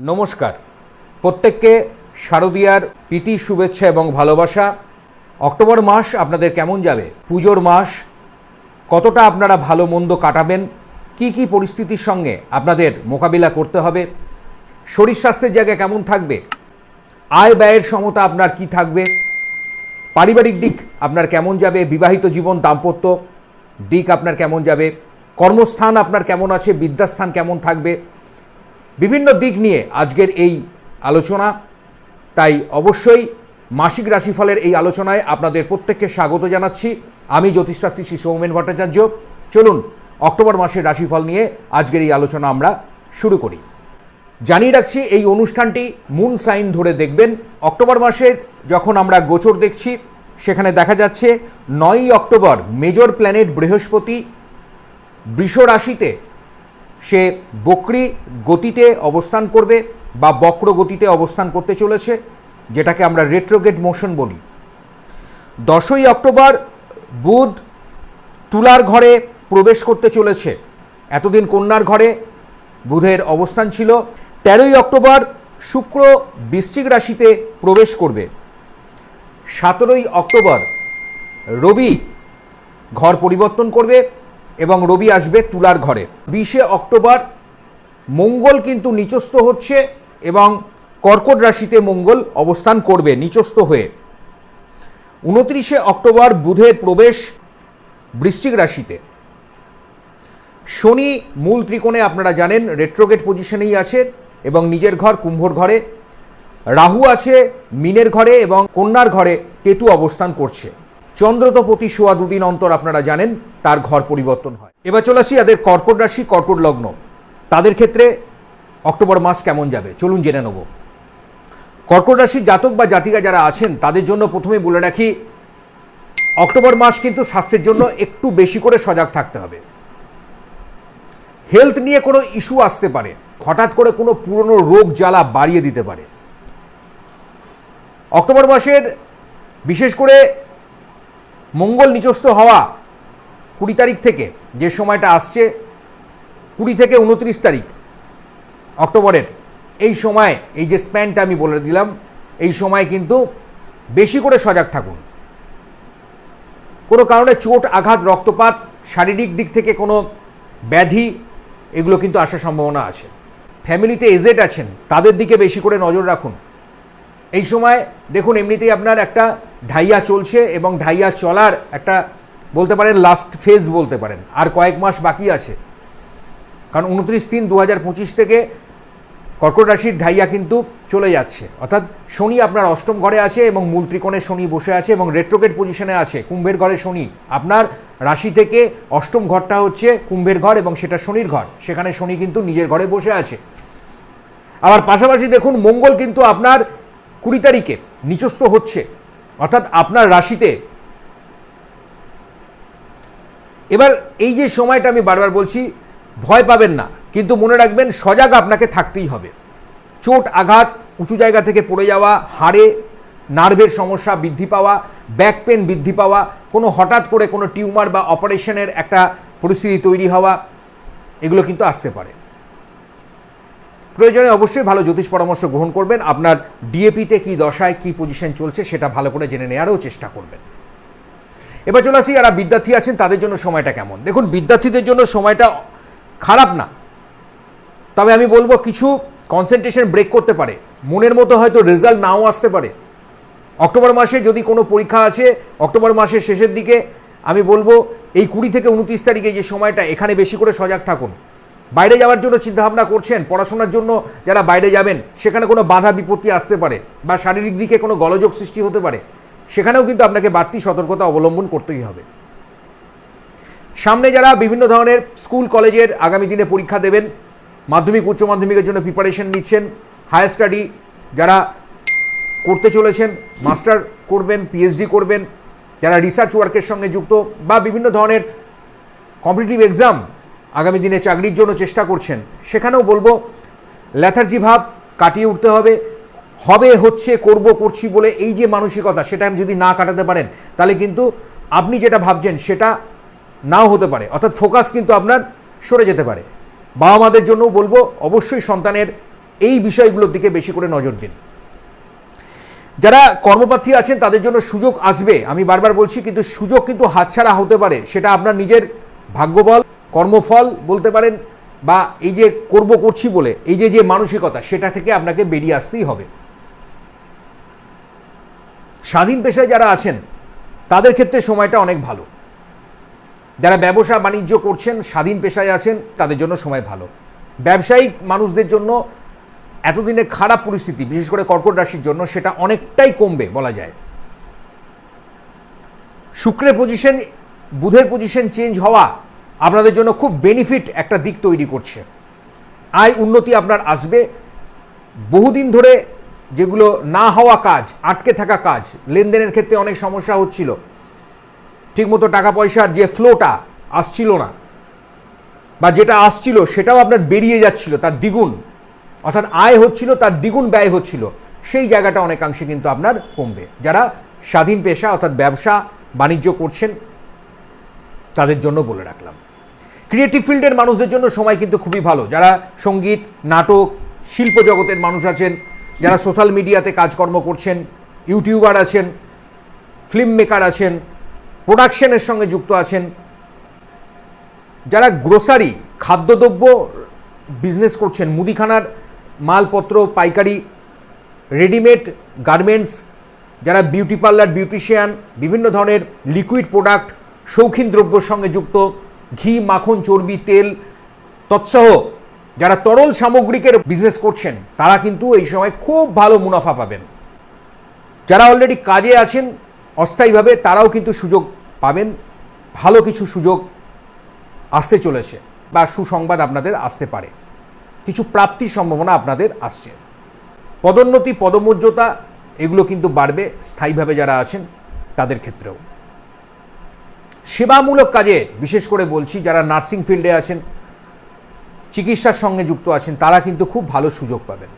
নমস্কার। প্রত্যেককে শারদীয়ার প্রীতি, শুভেচ্ছা এবং ভালোবাসা। অক্টোবর মাস আপনাদের কেমন যাবে? পুজোর মাস, কতটা আপনারা ভালো মন্দ কাটাবেন? কি কি পরিস্থিতির সঙ্গে আপনাদের মোকাবিলা করতে হবে? শরীর স্বাস্থ্যের জায়গায় কেমন থাকবে? আয় ব্যয়ের সমতা আপনার কি থাকবে? পারিবারিক দিক আপনার কেমন যাবে? বিবাহিত জীবন, দাম্পত্য দিক আপনার কেমন যাবে? কর্মস্থান আপনার কেমন আছে? বিদ্যাস্থান কেমন থাকবে? বিভিন্ন দিক নিয়ে আজকের এই আলোচনা। তাই অবশ্যই মাসিক রাশিফলের এই আলোচনায় আপনাদের প্রত্যেককে স্বাগত জানাচ্ছি। আমি জ্যোতিষশাস্ত্রী শ্রী সৌমেন ভট্টাচার্য। চলুন, অক্টোবর মাসের রাশিফল নিয়ে আজকের এই আলোচনা আমরা শুরু করি। জানিয়ে রাখছি, এই অনুষ্ঠানটি মুন সাইন ধরে দেখবেন। অক্টোবর মাসের যখন আমরা গোচর দেখছি, সেখানে দেখা যাচ্ছে, নয়ই অক্টোবর মেজর প্ল্যানেট বৃহস্পতি বৃষ রাশিতে সে বক্রি গতিতে অবস্থান করবে বা বক্র গতিতে অবস্থান করতে চলেছে, যেটাকে আমরা রেট্রোগেট মোশন বলি। দশই অক্টোবর বুধ তুলার ঘরে প্রবেশ করতে চলেছে। এতদিন কন্যার ঘরে বুধের অবস্থান ছিল। তেরোই অক্টোবর শুক্র বৃশ্চিক রাশিতে প্রবেশ করবে। সতেরোই অক্টোবর রবি ঘর পরিবর্তন করবে। এবং রবি আসবে তুলার ঘরে। বিশে অক্টোবর মঙ্গল কিন্তু নিচস্থ হচ্ছে এবং কর্কট রাশিতে মঙ্গল অবস্থান করবে নিচস্থ হয়ে। উনত্রিশে অক্টোবর বুধের প্রবেশ বৃশ্চিক রাশিতে। শনি মূল ত্রিকোণে আপনারা জানেন রেট্রোগেট পজিশনেই আছে এবং নিজের ঘর কুম্ভর ঘরে। রাহু আছে, মিনের ঘরে এবং কন্যার ঘরে, কেতু অবস্থান করছে। চন্দ্র তো প্রতি সোয়া দুদিন অন্তর আপনারা জানেন, তার ঘর পরিবর্তন হয়। এবার চলে আসি যাদের কর্কট রাশি, কর্কট লগ্ন। তাদের ক্ষেত্রে অক্টোবর মাস কেমন যাবে? চলুন জেনে নেব। কর্কট রাশির জাতক বা জাতিকা যারা আছেন, তাদের জন্য প্রথমে বলে রাখি, অক্টোবর মাস কিন্তু স্বাস্থ্যের জন্য একটু বেশি করে সজাগ থাকতে হবে। হেলথ নিয়ে কোনো ইস্যু আসতে পারে। হঠাৎ করে কোনো পুরনো রোগ, জ্বালা বাড়িয়ে দিতে পারে। অক্টোবর মাসের বিশেষ করে মঙ্গল নিচস্থ হওয়া কুড়ি তারিখ থেকে, যে সময়টা আসছে, কুড়ি থেকে উনত্রিশ তারিখ, অক্টোবরের, এই সময়, এই যে স্প্যানটা আমি বলে দিলাম, এই সময় কিন্তু বেশি করে সজাগ থাকুন। কোনো কারণে চোট, আঘাত, রক্তপাত, শারীরিক দিক থেকে কোনো ব্যাধি, এগুলো কিন্তু আসার সম্ভাবনা আছে। ফ্যামিলিতে এজেড আছেন, তাদের দিকে বেশি করে নজর রাখুন। এই সময় দেখুন, এমনিতেই আপনার একটা ঢাইয়া চলছে এবং ঢাইয়া চলার একটা বলতে পারেন লাস্ট ফেজ বলতে পারেন। আর কয়েক মাস বাকি আছে। কারণ উনত্রিশ তিন দু থেকে কর্কট রাশির ঢাইয়া কিন্তু চলে যাচ্ছে। অর্থাৎ শনি আপনার অষ্টম ঘরে আছে এবং মূল ত্রিকোণে শনি বসে আছে এবং রেট্রোগেট পজিশনে আছে। কুম্ভের ঘরে শনি। আপনার রাশি থেকে অষ্টম ঘরটা হচ্ছে কুম্ভের ঘর এবং সেটা শনির ঘর। সেখানে শনি কিন্তু নিজের ঘরে বসে আছে। আবার পাশাপাশি দেখুন, মঙ্গল কিন্তু আপনার কুড়ি তারিখে নিচস্থ হচ্ছে, অর্থাৎ আপনার রাশিতে। এবার এই যে সময়টা আমি বারবার বলছি, ভয় পাবেন না, কিন্তু মনে রাখবেন সজাগ আপনাকে থাকতেই হবে। চোট, আঘাত, উঁচু জায়গা থেকে পড়ে যাওয়া, হাড়ে, নার্ভের সমস্যা বৃদ্ধি পাওয়া, ব্যাক পেন বৃদ্ধি পাওয়া, কোনো হঠাৎ করে কোনো টিউমার বা অপারেশনের একটা পরিস্থিতি তৈরি হওয়া, এগুলো কিন্তু আসতে পারে। প্রয়োজনে অবশ্যই ভালো জ্যোতিষ পরামর্শ গ্রহণ করবেন। আপনার ডিএপিতে কী দশায় কী পজিশন চলছে সেটা ভালো করে জেনে নেওয়ারও চেষ্টা করবেন। এবার চলে আসি, যারা বিদ্যার্থী আছেন, তাদের জন্য সময়টা কেমন? দেখুন, বিদ্যার্থীদের জন্য সময়টা খারাপ না। তবে আমি বলব, কিছু কনসেন্ট্রেশন ব্রেক করতে পারে। মনের মতো হয়তো রেজাল্ট নাও আসতে পারে। অক্টোবর মাসে যদি কোনো পরীক্ষা আছে, অক্টোবর মাসের শেষের দিকে আমি বলব, এই কুড়ি থেকে উনত্রিশ তারিখে যে সময়টা, এখানে বেশি করে সজাগ থাকুন। বাইরে যাওয়ার জন্য চিন্তাভাবনা করছেন, পড়াশোনার জন্য যারা বাইরে যাবেন, সেখানে কোনো বাধা বিপত্তি আসতে পারে বা শারীরিক দিকে কোনো গলযোগ সৃষ্টি হতে পারে, সেখানেও কিন্তু আপনাকে বাড়তি সতর্কতা অবলম্বন করতেই হবে। সামনে যারা বিভিন্ন ধরনের স্কুল, কলেজের আগামী দিনে পরীক্ষা দেবেন, মাধ্যমিক, উচ্চ মাধ্যমিকের জন্য প্রিপারেশন নিচ্ছেন হায়ার স্টাডি যারা করতে চলেছেন মাস্টার করবেন পিএইচডি করবেন, যারা রিসার্চ ওয়ার্কের সঙ্গে যুক্ত বা বিভিন্ন ধরনের কম্পিটিটিভ এক্সাম আগামী দিনে চাকরির জন্য চেষ্টা করছেন। সেখানেও বলব ল্যাথার্জি ভাব কাটিয়ে উঠতে হবে। হবে, হচ্ছে, করব, করছি বলে এই যে মানসিকতা, সেটা যদি না কাটাতে পারেন, তাহলে কিন্তু আপনি যেটা ভাবছেন, সেটা নাও হতে পারে। অর্থাৎ ফোকাস কিন্তু আপনার সরে যেতে পারে। বাবা মাদের জন্যও বলব, অবশ্যই সন্তানের এই বিষয়গুলোর দিকে বেশি করে নজর দিন। যারা কর্মপ্রার্থী আছেন, তাদের জন্য সুযোগ আসবে। আমি বারবার বলছি, কিন্তু সুযোগ কিন্তু হাতছাড়া হতে পারে। সেটা আপনার নিজের ভাগ্যবল। কর্মফল বলতে পারেন বা এই যে করব করছি বলে, এই যে যে মানসিকতা, সেটা থেকে আপনাকে বেরিয়ে আসতেই হবে। স্বাধীন পেশায় যারা আছেন, তাদের ক্ষেত্রে সময়টা অনেক ভালো। যারা ব্যবসা বাণিজ্য করছেন, স্বাধীন পেশায় আছেন, তাদের জন্য সময় ভালো। ব্যবসায়িক মানুষদের জন্য এতদিনে খারাপ পরিস্থিতি, বিশেষ করে কর্কট রাশির জন্য, সেটা অনেকটাই কমবে বলা যায়। শুক্রের পজিশন বুধের পজিশন চেঞ্জ হওয়া আপনাদের জন্য খুব বেনিফিট একটা দিক তৈরি করছে। আয় উন্নতি আপনার আসবে। বহুদিন ধরে যেগুলো না হওয়া কাজ, আটকে থাকা কাজ, লেনদেনের ক্ষেত্রে অনেক সমস্যা হচ্ছিল। ঠিকমতো টাকা পয়সার যে ফ্লোটা আসছিল না বা যেটা আসছিল সেটাও আপনার বেরিয়ে যাচ্ছিল, তার দ্বিগুণ। অর্থাৎ আয় হচ্ছিল, তার দ্বিগুণ ব্যয় হচ্ছিল। সেই জায়গাটা অনেকাংশে কিন্তু আপনার কমবে। যারা স্বাধীন পেশা অর্থাৎ ব্যবসা বাণিজ্য করছেন, তাদের জন্য বলে রাখলাম। ক্রিয়েটিভ ফিল্ডের মানুষদের জন্য সময় কিন্তু খুবই ভালো। যারা সংগীত, নাটক, শিল্প জগতের মানুষ আছেন, যারা সোশ্যাল মিডিয়াতে কাজকর্ম করছেন ইউটিউবার আছেন ফিল্ম মেকার আছেন প্রোডাকশনের সঙ্গে যুক্ত আছেন, যারা গ্রোসারি খাদ্যদ্রব্য বিজনেস করছেন, মুদিখানার মালপত্র, পাইকারি রেডিমেড গার্মেন্টস যারা বিউটি পার্লার বিউটিশিয়ান বিভিন্ন ধরনের লিকুইড প্রোডাক্ট শৌখিন দ্রব্যর সঙ্গে যুক্ত ঘি, মাখন, চর্বি, তেল তৎসহ যারা তরল সামগ্রিকের বিজনেস করছেন, তারা কিন্তু এই সময় খুব ভালো মুনাফা পাবেন। যারা অলরেডি কাজে আছেন, অস্থায়ীভাবে তারাও কিন্তু সুযোগ পাবেন। ভালো কিছু সুযোগ আসতে চলেছে বা সুসংবাদ আপনাদের আসতে পারে। কিছু প্রাপ্তির সম্ভাবনা আপনাদের আসছে। পদোন্নতি, পদমর্যাদা, এগুলো কিন্তু বাড়বে স্থায়ীভাবে যারা আছেন, তাদের ক্ষেত্রেও। সেবামূলক কাজে, বিশেষ করে বলছি যারা নার্সিং ফিল্ডে আছেন, চিকিৎসার সঙ্গে যুক্ত আছেন, তারা কিন্তু খুব ভালো সুযোগ পাবেন।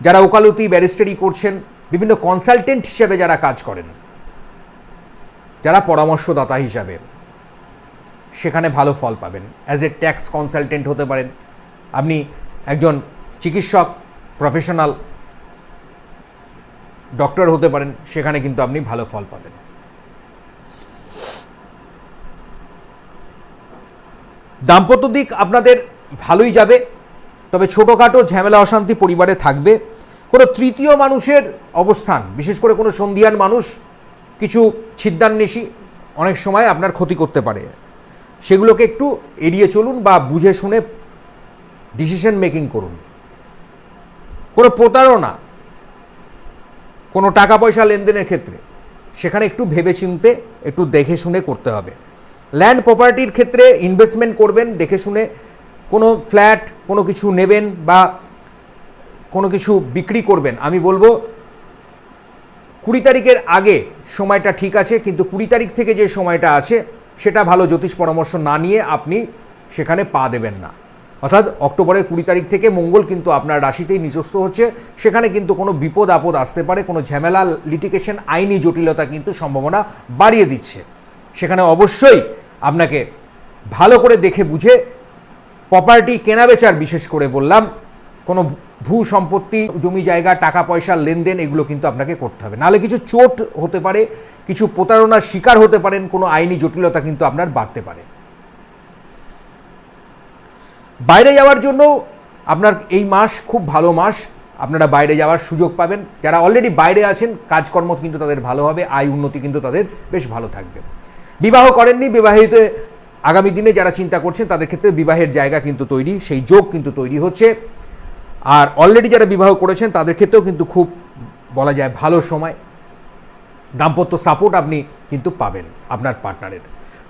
যারা ওকালতি, ব্যারিস্টারি করছেন, বিভিন্ন কনসালটেন্ট হিসেবে যারা কাজ করেন, যারা পরামর্শদাতা হিসাবে, সেখানে ভালো ফল পাবেন। অ্যাজ এ ট্যাক্স কনসালটেন্ট হতে পারেন। আপনি একজন চিকিৎসক প্রফেশনাল ডক্টর হতে পারেন, সেখানে কিন্তু আপনি ভালো ফল পাবেন। দাম্পত্য দিক আপনাদের ভালোই যাবে, তবে ছোটোখাটো ঝামেলা অশান্তি পরিবারে থাকবে। কোনো তৃতীয় মানুষের অবস্থান, বিশেষ করে কোনো সন্ধিয়ান মানুষ, কিছু ছিদ্দান্বেষী অনেক সময় আপনার ক্ষতি করতে পারে। সেগুলোকে একটু এড়িয়ে চলুন বা বুঝে শুনে ডিসিশন মেকিং করুন। কোনো প্রতারণা, কোনো টাকা পয়সা লেনদেনের ক্ষেত্রে, সেখানে একটু ভেবে চিনতে একটু দেখে শুনে করতে হবে। ল্যান্ড প্রপার্টির ক্ষেত্রে ইনভেস্টমেন্ট করবেন, দেখে শুনে কোনো ফ্ল্যাট কোনো কিছু নেবেন বা কোনো কিছু বিক্রি করবেন। আমি বলব, কুড়ি তারিখের আগে সময়টা ঠিক আছে, কিন্তু কুড়ি তারিখ থেকে যে সময়টা আছে, সেটা ভালো জ্যোতিষ পরামর্শ না নিয়ে আপনি সেখানে পা দেবেন না। অর্থাৎ অক্টোবরের কুড়ি তারিখ থেকে মঙ্গল কিন্তু আপনার রাশিতেই নিজস্ব হচ্ছে, সেখানে কিন্তু কোনো বিপদ আপদ আসতে পারে, কোনো ঝামেলা লিটিকেশন আইনি জটিলতা কিন্তু সম্ভাবনা বাড়িয়ে দিচ্ছে। সেখানে অবশ্যই আপনাকে ভালো করে দেখে বুঝে প্রপার্টি কেনাবেচার বিশেষ করে বললাম, কোনো ভূ সম্পত্তি, জমি জায়গা, টাকা পয়সার লেনদেন এগুলো কিন্তু আপনাকে করতে হবে। নাহলে কিছু চোট হতে পারে, কিছু প্রতারণার শিকার হতে পারেন, কোনো আইনি জটিলতা কিন্তু আপনার বাড়তে পারে। বাইরে যাওয়ার জন্য আপনার এই মাস খুব ভালো মাস, আপনারা বাইরে যাওয়ার সুযোগ পাবেন। যারা অলরেডি বাইরে আছেন, কাজকর্ম কিন্তু তাদের ভালো হবে, আয় উন্নতি কিন্তু তাদের বেশ ভালো থাকবে। বিবাহ করেননি, বিবাহিত আগামী দিনে যারা চিন্তা করছেন তাদের ক্ষেত্রে বিবাহের জায়গা কিন্তু তৈরি, সেই যোগ কিন্তু তৈরি হচ্ছে। আর অলরেডি যারা বিবাহ করেছেন তাদের ক্ষেত্রেও কিন্তু খুব বলা যায় ভালো সময়। দাম্পত্য সাপোর্ট আপনি কিন্তু পাবেন আপনার পার্টনারের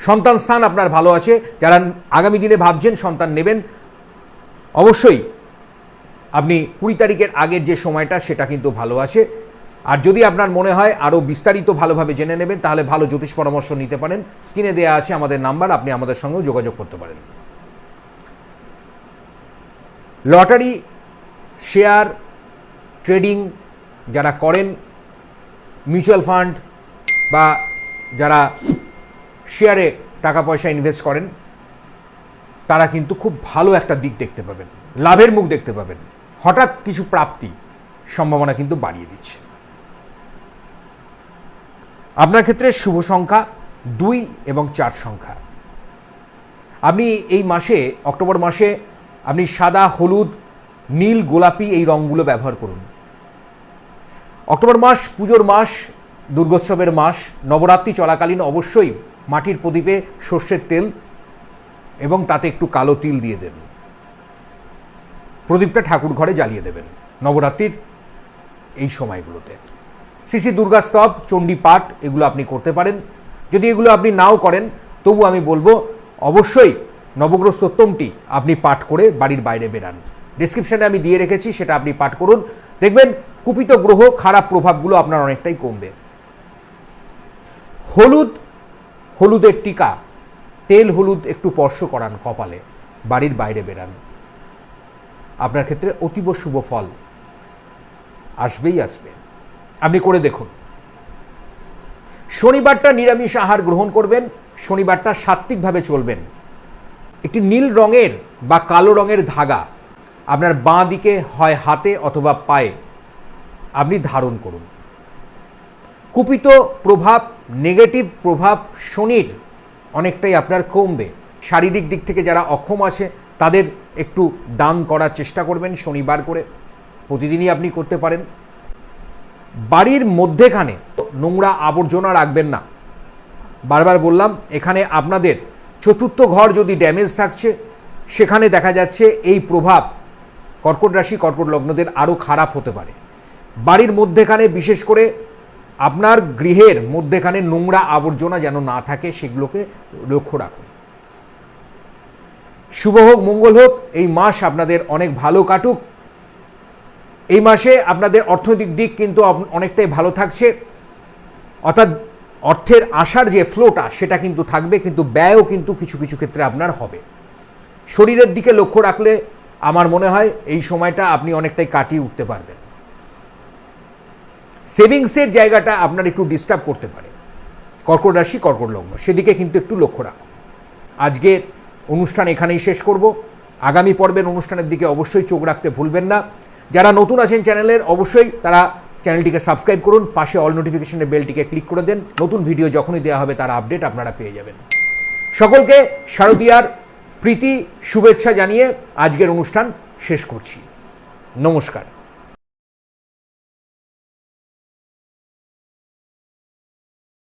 সন্তান স্থান আপনার ভালো আছে, যারা আগামী দিনে ভাবছেন সন্তান নেবেন, অবশ্যই আপনি কুড়ি তারিখের আগের যে সময়টা সেটা কিন্তু ভালো আছে। আর যদি আপনার মনে হয় আরও বিস্তারিত ভালোভাবে জেনে নেবেন, তাহলে ভালো জ্যোতিষ পরামর্শ নিতে পারেন। স্ক্রিনে দেওয়া আছে আমাদের নাম্বার, আপনি আমাদের সঙ্গেও যোগাযোগ করতে পারেন। লটারি, শেয়ার, ট্রেডিং যারা করেন, মিউচুয়াল ফান্ড বা যারা শেয়ারে টাকা পয়সা ইনভেস্ট করেন, তারা কিন্তু খুব ভালো একটা দিক দেখতে পাবেন। লাভের মুখ দেখতে পাবেন। হঠাৎ কিছু প্রাপ্তি সম্ভাবনা কিন্তু বাড়িয়ে দিচ্ছে। আপনার ক্ষেত্রে শুভ সংখ্যা দুই এবং চার সংখ্যা। আপনি এই মাসে, অক্টোবর মাসে আপনি সাদা, হলুদ, নীল, গোলাপি এই রঙগুলো ব্যবহার করুন। অক্টোবর মাস পুজোর মাস, দুর্গোৎসবের মাস, নবরাত্রি চলাকালীন অবশ্যই মাটির প্রদীপে সর্ষের তেল এবং তাতে একটু কালো তিল দিয়ে দেন। প্রদীপটা ঠাকুর ঘরে জ্বালিয়ে দেবেন নবরাত্রির এই সময়গুলোতে। শ্রী দুর্গা স্তব, চণ্ডী পাঠ, এগুলো আপনি করতে পারেন। যদি এগুলো আপনি নাও করেন তবু আমি বলব, অবশ্যই নবগ্রহ স্তোত্তমটি আপনি পাঠ করে বাড়ির বাইরে বেরান। ডিসক্রিপশানে আমি দিয়ে রেখেছি, সেটা আপনি পাঠ করুন। দেখবেন, কুপিত গ্রহ, খারাপ প্রভাবগুলো আপনার অনেকটাই কমবে। হলুদ, হলুদের টিকা, তেল হলুদ একটু স্পর্শ করান কপালে, বাড়ির বাইরে বেরান। আপনার ক্ষেত্রে অতীব শুভ ফল আসবেই আসবে। আপনি করে দেখুন। শনিবারটা নিরামিষ আহার গ্রহণ করবেন, শনিবারটা সাত্ত্বিকভাবে চলবেন। একটি নীল রঙের বা কালো রঙের ধাগা আপনার বাঁ দিকে হয় হাতে অথবা পায়ে, আপনি ধারণ করুন। কুপিত প্রভাব নেগেটিভ প্রভাব শনির অনেকটাই আপনার কমবে। শারীরিক দিক থেকে যারা অক্ষম আছে, তাদের একটু দান করার চেষ্টা করবেন শনিবার করে। প্রতিদিনই আপনি করতে পারেন। বাড়ির মধ্যেখানে নোংরা আবর্জনা রাখবেন না। বারবার বললাম, এখানে আপনাদের চতুর্থ ঘর যদি ড্যামেজ থাকছে, সেখানে দেখা যাচ্ছে এই প্রভাব। কর্কট রাশি, কর্কট লগ্নদের আরও খারাপ হতে পারে। বাড়ির মধ্যেখানে বিশেষ করে আপনার গৃহের মধ্যেখানে নোংরা আবর্জনা যেন না থাকে, সেগুলোকে লক্ষ্য রাখুন। শুভ হোক, মঙ্গল হোক, এই মাস আপনাদের অনেক ভালো কাটুক। এই মাসে আপনাদের অর্থনৈতিক দিক কিন্তু অনেকটাই ভালো থাকছে। অর্থাৎ অর্থের আসার যে ফ্লোটা সেটা কিন্তু থাকবে, কিন্তু ব্যয়ও কিন্তু কিছু কিছু ক্ষেত্রে আপনার হবে। শরীরের দিকে লক্ষ্য রাখলে আমার মনে হয় এই সময়টা আপনি অনেকটাই কাটিয়ে উঠতে পারবেন। সেভিংসের জায়গাটা আপনার একটু ডিস্টার্ব করতে পারে। কর্কট রাশি, কর্কট লগ্ন, সেদিকে কিন্তু একটু লক্ষ্য রাখুন। আজকের অনুষ্ঠান এখানেই শেষ করব। আগামী পর্বের অনুষ্ঠানের দিকে অবশ্যই চোখ রাখতে ভুলবেন না। যারা নতুন আছেন চ্যানেলের, অবশ্যই তারা চ্যানেলটিকে সাবস্ক্রাইব করুন, পাশে অল নোটিফিকেশনের বেলটিকে ক্লিক করে দেন। নতুন ভিডিও যখনই দেওয়া হবে, তার আপডেট আপনারা পেয়ে যাবেন। সকলকে শারদীয়ার প্রীতি, শুভেচ্ছা জানিয়ে আজকের অনুষ্ঠান শেষ করছি। নমস্কার।